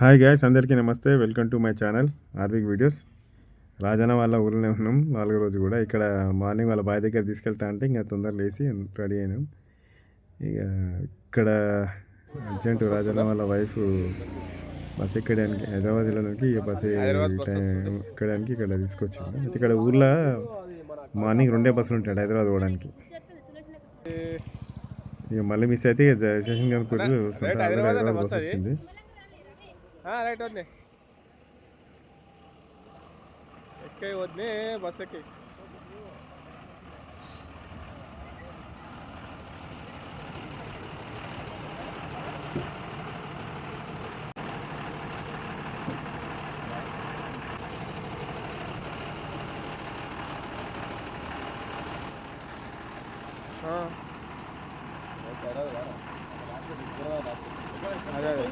Hi guys అందరికీ నమస్తే. Welcome to my channel Arvik videos Rajanna వాళ్ళ ఊరిలో ఉన్నాం. నాలుగో రోజు కూడా ఇక్కడ మార్నింగ్ వాళ్ళ బాయ్ దగ్గర తీసుకెళ్తా అంటే ఇంకా తొందర లేచి రెడీ అయినాం. ఇక ఇక్కడ అర్జెంట్ రాజన్న వాళ్ళ వైఫ్ బస్ ఎక్కడానికి హైదరాబాద్ వెళ్ళడానికి ఇక బస్ ఎక్కడానికి ఇక్కడ తీసుకొచ్చింది. అయితే ఇక్కడ ఊర్లో మార్నింగ్ రెండే బస్సులు ఉంటాయి హైదరాబాద్ పోవడానికి. ఇక మళ్ళీ మిస్ అయితే కనుక్కుంటూ హైదరాబాద్ బస్ వచ్చింది. రైట్ వద్దే ఎక్కే వద్దే బస్ ఎక్కి అదే అదే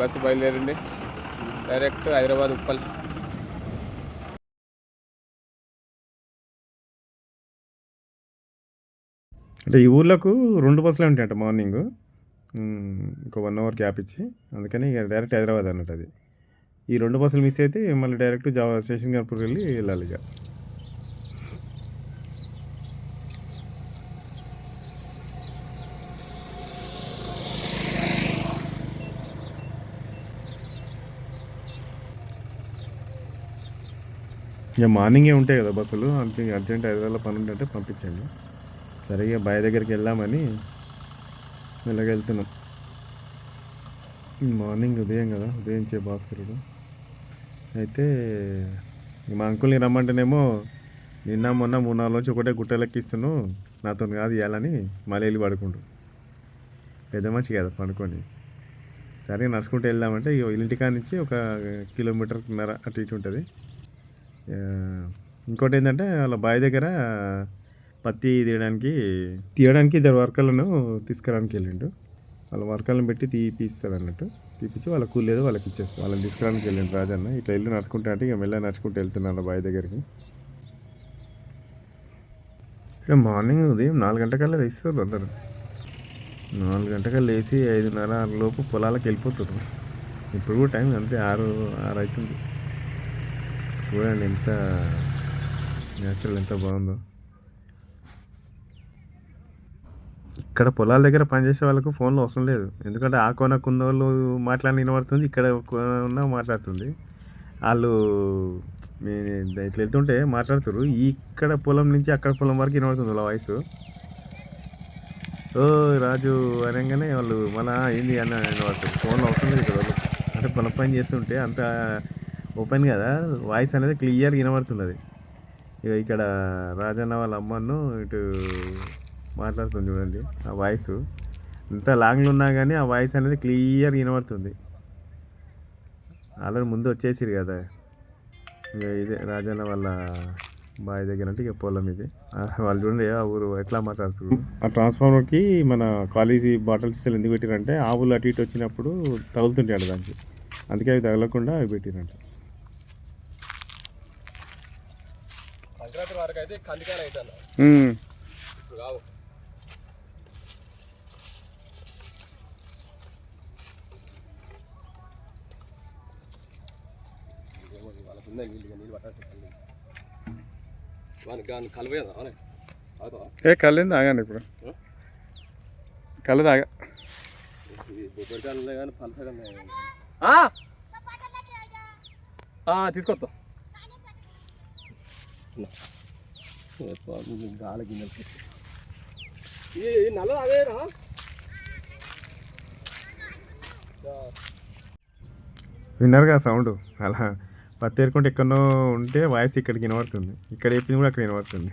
బస్సు బయలుదేరింది. డైరెక్ట్ హైదరాబాద్ ఉప్పల్. అంటే ఈ ఊర్లకు రెండు బస్సులు ఉంటాయంట మార్నింగ్. ఇంకో వన్ అవర్ గ్యాప్ ఇచ్చి. అందుకని ఇక డైరెక్ట్ హైదరాబాద్ అన్నట్టు అది. ఈ రెండు బస్సులు మిస్ అయితే మళ్ళీ డైరెక్ట్ జావా స్టేషన్ కనుపూర్ వెళ్ళి వెళ్ళాలి ఇక. ఇక మార్నింగే ఉంటాయి కదా బస్సులు. అంటే అర్జెంట్ హైదరాబాద్లో పని ఉంటే పంపించండి. సరే ఇక బాయ్ దగ్గరికి వెళ్దామని వెళ్ళగెళ్తున్నాం వెళ్తున్నాం మార్నింగ్ ఉదయం కదా ఉదయం చే భాస్కరుడు. అయితే మా అంకుల్ని రమ్మంటేనేమో నిన్న మొన్న మూడు నాలుగు నుంచి ఒకటే గుట్టలెక్కిస్తున్నాను నాతో కాదు ఇవ్వాలని మళ్ళీ వెళ్ళి పడుకుంటు పెద్ద మంచి కదా పడుకొని. సరే నడుచుకుంటూ వెళ్దామంటే ఇంటికా ఇంటికాడ నుంచి ఒక కిలోమీటర్న్నర అటు ఇటు ఉంటుంది. ఇంకోటి ఏంటంటే వాళ్ళ బావి దగ్గర పత్తి తీయడానికి తీయడానికి ఇద్దరు వర్కర్లను తీసుకురానికి వెళ్ళిండు. వాళ్ళ వర్కర్లను పెట్టి తీపిస్తారు అన్నట్టు తీపిచ్చి వాళ్ళ కూలేదో వాళ్ళకి ఇచ్చేస్తారు వాళ్ళని తీసుకురానికి వెళ్ళిండు రాజన్న. ఇట్లా ఇల్లు నడుచుకుంటా అంటే ఇక మెల్ల నడుచుకుంటూ వెళ్తున్నాను వాళ్ళ బావి దగ్గరికి. ఇక మార్నింగ్ ఉదయం నాలుగు గంటకల్లా వేస్తారు అందరు. నాలుగు గంటకల్లా లేచి ఐదున్నర ఆరు లోపు పొలాలకు వెళ్ళిపోతారు ఇప్పుడు కూడా టైం అంతే ఆరు ఆరు అవుతుంది. చూడండి ఎంత న్యాచురల్ ఎంత బాగుందో. ఇక్కడ పొలాల దగ్గర పనిచేసే వాళ్ళకు ఫోన్లో అవసరం లేదు. ఎందుకంటే ఆ కోనకు ఉన్న వాళ్ళు మాట్లాడిన వినబడుతుంది ఇక్కడ ఉన్న మాట్లాడుతుంది. వాళ్ళు మీ ఇట్లా వెళ్తుంటే మాట్లాడుతారు ఇక్కడ పొలం నుంచి అక్కడ పొలం వరకు వినబడుతుంది వాళ్ళ వాయిస్. ఓ రాజు అనగానే వాళ్ళు మన ఏంది అన్న వినబడుతుంది. ఫోన్లో అవసరం లేదు ఇక్కడ వాళ్ళు. అంటే పొలం పని చేస్తుంటే అంత ఓపెన్ కదా వాయిస్ అనేది క్లియర్ వినబడుతున్నది. ఇక ఇక్కడ రాజన్న వాళ్ళ అమ్మను ఇటు మాట్లాడుతుంది చూడండి ఆ వాయిస్. ఎంత లాంగ్లో ఉన్నా కానీ ఆ వాయిస్ అనేది క్లియర్ వినబడుతుంది. ఆల్రెడీ ముందు వచ్చేసిరు కదా. ఇక ఇదే రాజన్న వాళ్ళ బావి దగ్గర అంటే ఇక పొలం ఇది. వాళ్ళు చూడండి ఆ ఊరు ఎట్లా మాట్లాడుతున్నారు ఆ ట్రాన్స్ఫార్మర్కి మన కాలేజీ బాటిల్స్ ఎందుకు పెట్టిరంటే ఆవులు అటు ఇటు వచ్చినప్పుడు తగులుతుంటాడు దానికి. అందుకే అవి తగలకుండా అవి పెట్టిరంట సంక్రాంతి వరకు అయితే కందికాయలు అయితే ఇప్పుడు కావు ఏ కళ్ళేంది ఆగాను ఇప్పుడు. కళ్ళు తాగా తీసుకొస్తా. గాలి ఈ నల్ల అదేనా విన్నారు కదా సౌండ్? అలా పత్తి ఏరుకుంటే ఎక్కడో ఉంటే వాయిస్ ఇక్కడికి వినబడుతుంది. ఇక్కడ చెప్పింది కూడా అక్కడ వినబడుతుంది.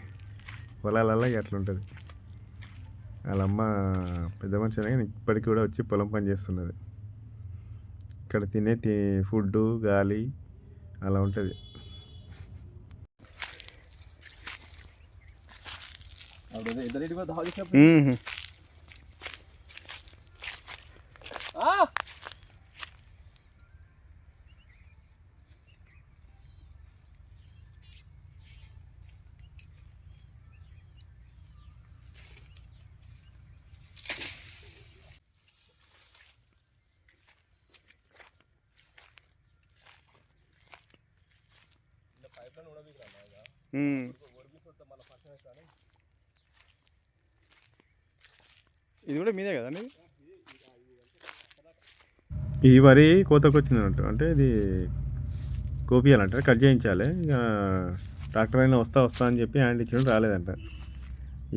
పొలాలల్లో అట్లా ఉంటుంది. వాళ్ళ అమ్మ పెద్ద మనిషి అయినా కానీ ఇప్పటికి కూడా వచ్చి పొలం పని చేస్తున్నది. ఇక్కడ తినే తి ఫుడ్డు గాలి అలా ఉంటుంది. Daí ele guarda a roda e quebra. Uhum. Hum. Mm. ఇది కూడా మీదే కదండి ఈ వరి కోతకు వచ్చిందన్నట్టు అంటే ఇది కోపియాలంట కట్ చేయించాలి. ఇక ట్రాక్టర్ అయినా వస్తా వస్తా అని చెప్పి హ్యాండ్ ఇచ్చిన రాలేదంట.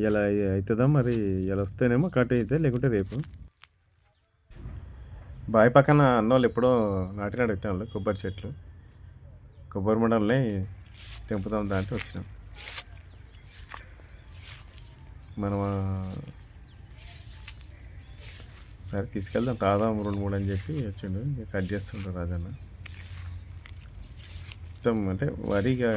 ఇలా అవుతుందా మరి? ఇలా వస్తేనేమో కట్ అయితే లేకుంటే రేపు? బావి పక్కన అన్నోళ్ళు ఎప్పుడో నాటినాడు విత్తనాలు కొబ్బరి చెట్లు. కొబ్బరి మండలని తెంపుదాం దాంట్లో వచ్చినాం. మనం సరే తీసుకెళ్దాం. తాదాం రెండు మూడు అని చెప్పి వచ్చిండు. కట్ చేస్తుంటారు రాజన్న. మొత్తం అంటే వరిగా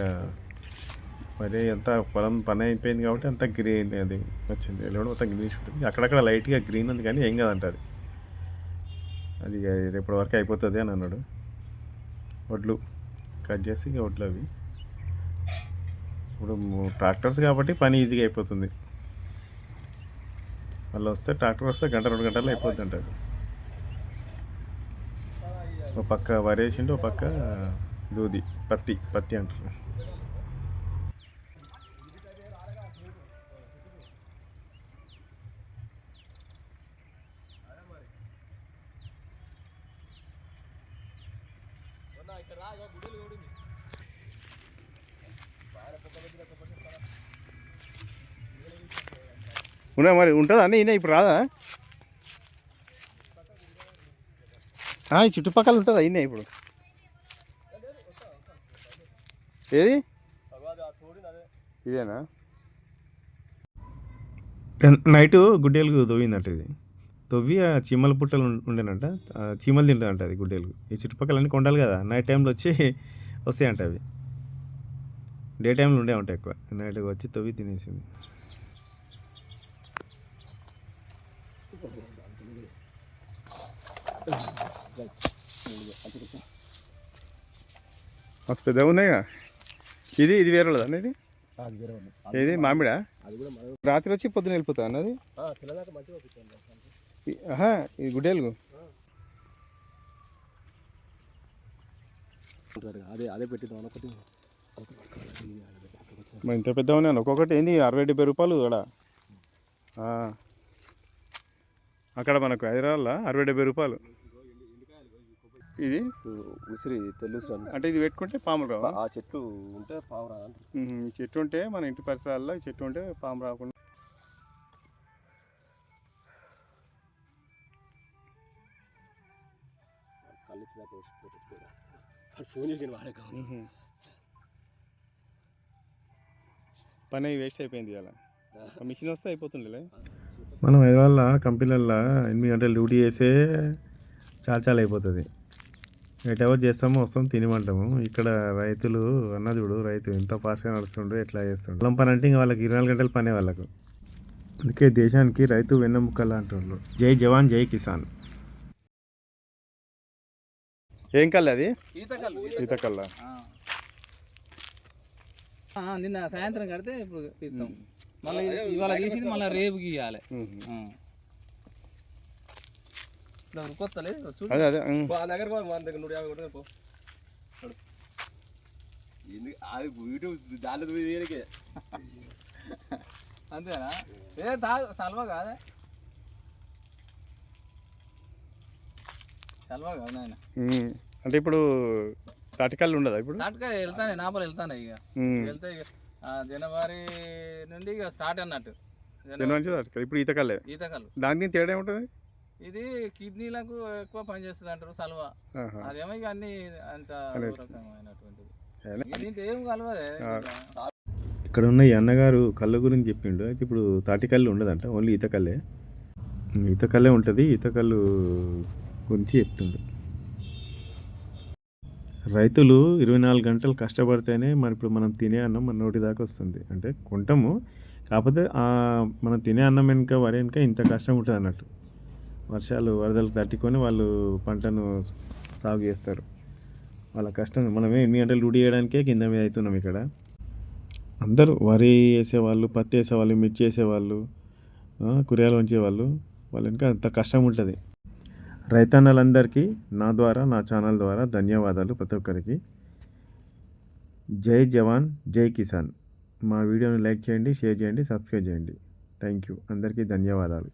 వరి అంతా పొలం పని అయిపోయింది కాబట్టి అంతా గ్రీన్ అది వచ్చింది. ఎల్లుండి మొత్తం గ్రీన్ ఉంటుంది. అక్కడక్కడ లైట్గా గ్రీన్ ఉంది కానీ ఏం కాదంట అది. అది రేపటి వరకు అయిపోతుంది అని అన్నాడు. వడ్లు కట్ చేసి ఇక వడ్లు అవి. ఇప్పుడు ట్రాక్టర్స్ కాబట్టి పని ఈజీగా అయిపోతుంది. మళ్ళీ వస్తే ట్రాక్టర్ వస్తే గంట రెండు గంటల్లో అయిపోద్ది అంటారు ఒక పక్క వరి వేసిండు ఒక పక్క దూది పత్తి పత్తి అంటారు ఉన్నా మరి ఉంటుందా? అన్న ఈయన ఇప్పుడు రాదా? ఈ చుట్టుపక్కల ఉంటుందా? ఈయన ఇప్పుడు. ఏది? ఇదేనా? నైట్ గుడ్డేలుగు తవ్విందంట ఇది. తవ్వి ఆ చీమల పుట్టలు ఉండేనంట. చీమలు తింటుందంట అది గుడ్డేలుగు. ఈ చుట్టుపక్కల అన్ని కొండాలి కదా. నైట్ టైంలో వచ్చి వస్తాయంట అవి. డే టైంలో ఉండే ఉంటాయి ఎక్కువ. నైట్ వచ్చి తవ్వి తినేసింది. మస్తు పెద్దగా ఉన్నాయిగా? ఇది ఇది వేరే వాళ్ళదా ఇది? ఏది మామిడా? కూడా రాత్రి వచ్చి పొద్దున వెళ్ళిపోతా అన్నది ఇది గుడ్డేలుగు. ఇంత పెద్ద ఉన్నాను ఒక్కొక్కటి ఏంది అరవై డెబ్బై రూపాయలు ఆ. అక్కడ మనకు హైదరాబాద్లో అరవై డెబ్బై రూపాయలు. ఇది? ఉసిరి తెలుసు అంటే ఇది పెట్టుకుంటే పాములు రావా? ఆ చెట్టు ఉంటే రాదు ఉహు, ఈ చెట్టు ఉంటే మన ఇంటి పరిసరాల్లో ఈ చెట్టు ఉంటే పాము రాకుండా. ఫోన్ చేసిన. పని వేస్ట్ అయిపోయింది ఇలా మిషన్ వస్తే అయిపోతుండేలే. మనం హైదరాబాద్లో కంపెనీలలో ఎనిమిది గంటలు డ్యూటీ చేసే చాలా చాలా అయిపోతుంది. ఎయిట్ అవర్స్ చేస్తాము వస్తాం తినమంటాము ఇక్కడ రైతులు అన్న చూడు రైతు ఎంత ఫాస్ట్గా నడుస్తుండ్రు ఎట్లా చేస్తుండ్రు పొలం పని అంటే ఇంకా వాళ్ళకి ఇరవై నాలుగు గంటల పనే వాళ్ళకు. అందుకే దేశానికి రైతు వెన్నెముక్కలు అంటున్నారు జై జవాన్ జై కిసాన్. ఏం కల్లా అది? ఈతకల్లు. ఈత కల్లా నిన్న సాయంత్రం కడితే ఇప్పుడు మళ్ళీ ఇవాళ తీసింది మళ్ళీ రేపు గీయాలి. అదే అదే దగ్గర మన దగ్గర నూట యాభై పో. ఎందుకు అది యూట్యూబ్ దాంట్లో తీయనికే. అంతేనా? ఏ తాగు సల్వా కాదే. సల్వా కాదు నాయన. అంటే ఇప్పుడు తాటికల్లు ఉండదా ఇప్పుడు? నాటక వెళ్తానే నాపలు వెళ్తానే ఇక. వెళ్తే ఇక. జనవరి నుండి ఇక స్టార్ట్ అన్నట్టు. జనవరి ఇప్పుడు ఈతకల్లే. ఈతకల్లు దానికి తేడా ఏముంటుంది? ఇది కిడ్నీలకు ఎక్కువ పనిచేస్తుంది అంటారు సల్వా. అదేమో ఇక అన్ని అంత రకమైనటువంటిది. దీంతో ఏం కలవదే ఇక్కడ ఉన్న ఈ అన్నగారు కళ్ళు గురించి చెప్పిండు. అయితే ఇప్పుడు తాటికల్లు ఉండదంట ఓన్లీ ఈతకల్లే ఈతకల్లే ఉంటుంది ఈతకల్లు గురించి చెప్తుండు. రైతులు ఇరవై నాలుగు గంటలు కష్టపడితేనే మన ఇప్పుడు మనం తినే అన్నం మన నోటి దాకా వస్తుంది. అంటే కొంటాము కాకపోతే మనం తినే అన్నం వెనుక వరి వెనుక ఇంత కష్టం ఉంటుంది అన్నట్టు. వర్షాలు వరదలు తట్టుకొని వాళ్ళు పంటను సాగు చేస్తారు. వాళ్ళ కష్టం మనమే ఎన్ని గంటలు డ్యూటీ చేయడానికే కింద మీద అవుతున్నాం ఇక్కడ. అందరూ వరి వేసేవాళ్ళు పత్తి వేసేవాళ్ళు మిర్చి వేసేవాళ్ళు ఆ, కూరగాయలు ఉంచేవాళ్ళు వాళ్ళ వెనుక అంత కష్టం ఉంటుంది. రైతన్నలందరికీ నా ద్వారా నా ఛానల్ ద్వారా ధన్యవాదాలు ప్రతి ఒక్కరికి. జై జవాన్ జై కిసాన్. మా వీడియోని లైక్ చేయండి షేర్ చేయండి సబ్స్క్రైబ్ చేయండి. Thank you. అందరికీ ధన్యవాదాలు.